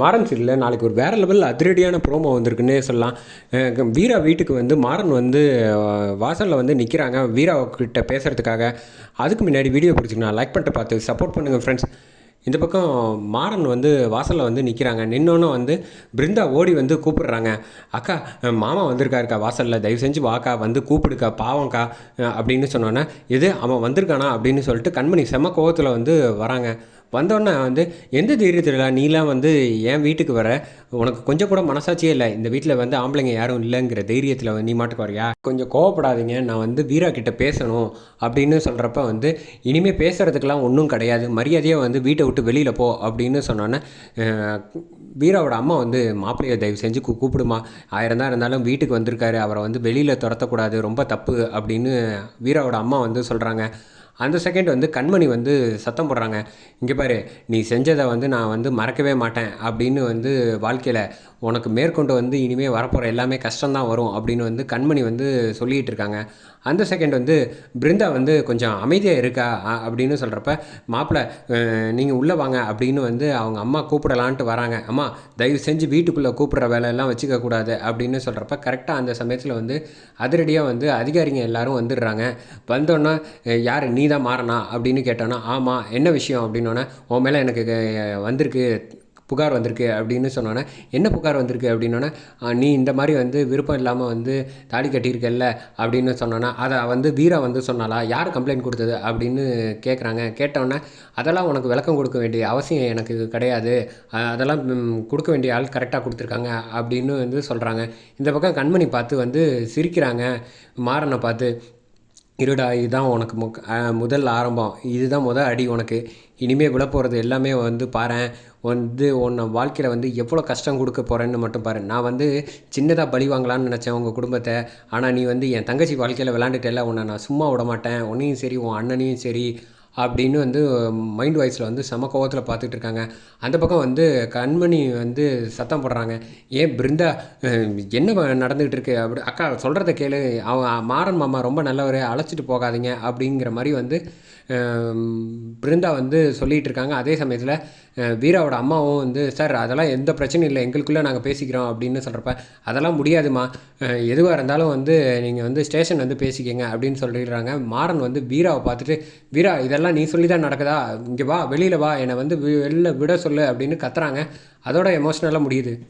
மாறன் சீரியலில் நாளைக்கு ஒரு வேறு லெவலில் அதிரடியான ப்ரோமோ வந்திருக்குன்னே சொல்லலாம். வீரா வீட்டுக்கு வந்து மாறன் வந்து வாசலில் வந்து நிற்கிறாங்க வீரா கிட்ட பேசுகிறதுக்காக அதுக்கு முன்னாடி வீடியோ பிடிச்சிங்கன்னா லைக் பண்ணிட்டு பார்த்து சப்போர்ட் பண்ணுங்கள் ஃப்ரெண்ட்ஸ் இந்த பக்கம் மாறன் வந்து வாசலில் வந்து நிற்கிறாங்க நின்னோன்னு வந்து பிருந்தா ஓடி வந்து கூப்பிடுறாங்க. அக்கா மாமா வந்திருக்காருக்கா வாசலில்? தயவு செஞ்சு வாக்கா வந்து கூப்பிடுக்கா பாவம்க்கா. அப்படின்னு சொன்னோன்னே இது அவன் வந்திருக்கானா? அப்படின்னு சொல்லிட்டு கண்மணி செம கோவத்தில் வந்து வராங்க. வந்தோடனே வந்து எந்த தைரியத்தில் நீலாம் வந்து என் வீட்டுக்கு வர? உனக்கு கொஞ்சம் கூட மனசாட்சியே இல்லை. இந்த வீட்டில் வந்து ஆம்பளைங்க யாரும் இல்லைங்கிற தைரியத்தில் நீ மாட்டுக்கு வரியா கொஞ்சம் கோவப்படாதீங்க. நான் வந்து வீரா கிட்ட பேசணும். அப்படின்னு சொல்கிறப்ப வந்து இனிமேல் பேசுகிறதுக்கெலாம் ஒன்றும் கிடையாது. மரியாதையாக வந்து வீட்டை விட்டு வெளியில் போ. அப்படின்னு சொன்னோன்னே வீராவோட அம்மா வந்து மாப்பிள்ளையை தயவு செஞ்சு கூ கூப்பிடுமா. ஆயிரம் தான் இருந்தாலும் வீட்டுக்கு வந்திருக்காரு. அவரை வந்து வெளியில் துரத்தக்கூடாது. ரொம்ப தப்பு. அப்படின்னு வீராவோட அம்மா வந்து சொல்கிறாங்க அந்த செகண்ட் வந்து கண்மணி வந்து சத்தம் போடுறாங்க. இங்கே பாரு நீ செஞ்சதை வந்து நான் வந்து மறக்கவே மாட்டேன் அப்படின்னு வந்து வாழ்க்கையில் உனக்கு மேற்கொண்டு வந்து இனிமேல் வரப்போகிற எல்லாமே கஷ்டம்தான் வரும் அப்படின்னு வந்து கண்மணி வந்து சொல்லிகிட்டு இருக்காங்க. அந்த செகண்ட் வந்து பிருந்தா வந்து கொஞ்சம் அமைதியாக இருக்கா அப்படின்னு சொல்கிறப்ப மாப்பிள்ளை நீங்கள் உள்ளே வாங்க அப்படின்னு வந்து அவங்க அம்மா கூப்பிடலான்ட்டு வராங்க. அம்மா தயவு செஞ்சு வீட்டுக்குள்ளே கூப்பிட்ற வேலையெல்லாம் வச்சுக்க கூடாது அப்படின்னு சொல்கிறப்ப கரெக்டாக அந்த சமயத்தில் வந்து அதிரடியாக வந்து அதிகாரிங்க எல்லாரும் வந்துடுறாங்க. வந்தோன்னே யார் நீ தான் மாறனா அப்படின்னு கேட்டோன்னா ஆமாம் என்ன விஷயம் அப்படின்னோடனே உன் மேலே எனக்கு வந்திருக்கு புகார் வந்திருக்கு அப்படின்னு சொன்னோன்னே என்ன புகார் வந்திருக்கு அப்படின்னோடனே நீ இந்த மாதிரி வந்து விருப்பம் இல்லாமல் வந்து தாலி கட்டியிருக்கல்ல அப்படின்னு சொன்னோன்னா அதை வந்து வீரா வந்து சொன்னாலா யார் கம்ப்ளைண்ட் கொடுத்தது? அப்படின்னு கேட்குறாங்க கேட்டோன்னே அதெல்லாம் உனக்கு விளக்கம் கொடுக்க வேண்டிய அவசியம் எனக்கு கிடையாது. அதெல்லாம் கொடுக்க வேண்டிய ஆள் கரெக்டாக கொடுத்துருக்காங்க அப்படின்னு வந்து சொல்கிறாங்க இந்த பக்கம் கண்மணி பார்த்து வந்து சிரிக்கிறாங்க மாறனை பார்த்து. இருடா இதுதான் உனக்கு முக் முதல் ஆரம்பம். இதுதான் முதல் அடி உனக்கு. இனிமேல் விழப்போகிறது எல்லாமே வந்து பாரேன். வந்து உன்னை வாழ்க்கையில் வந்து எவ்வளோ கஷ்டம் கொடுக்க போகிறேன்னு மட்டும் பாரு. நான் வந்து சின்னதாக பழி வாங்கலாம்னு நினச்சேன் உங்கள் குடும்பத்தை. ஆனால் நீ வந்து என் தங்கச்சி வாழ்க்கையில் விளாண்டுட்டேல உன்னை நான் சும்மா விட மாட்டேன் உன்னையும் சரி உன் அண்ணனையும் சரி அப்படின்னு வந்து மைண்ட் வாய்ஸில் வந்து செம கோவத்தில் பார்த்துட்டு இருக்காங்க அந்த பக்கம் வந்து கண்மணி வந்து சத்தம் போடுறாங்க. ஏன் பிருந்தா என்ன நடந்துகிட்டு இருக்கு அப்படி அக்கா சொல்கிறத கேளு. அவன் மாறன் மாமா ரொம்ப நல்லவர். அழைச்சிட்டு போகாதீங்க. அப்படிங்கிற மாதிரி வந்து பிருந்தா வந்து சொல்லிகிட்டு இருக்காங்க அதே சமயத்தில் வீராவோட அம்மாவும் வந்து சார் அதெல்லாம் எந்த பிரச்சனையும் இல்லை எங்களுக்குள்ளே நாங்கள் பேசிக்கிறோம் அப்படின்னு சொல்கிறப்ப அதெல்லாம் முடியாதுமா எதுவாக இருந்தாலும் வந்து நீங்கள் வந்து ஸ்டேஷன் வந்து பேசிக்கங்க அப்படின்னு சொல்லிடுறாங்க. மாறன் வந்து வீராவை பார்த்துட்டு வீரா இதெல்லாம் நீ சொல்லி தான் நடக்குதா? இங்கே வா வெளியில் வா. என்னை வந்து வி- வெளில விட சொல்லு அப்படின்னு கத்துறாங்க. அதோட எமோஷ்னலாக முடியுது.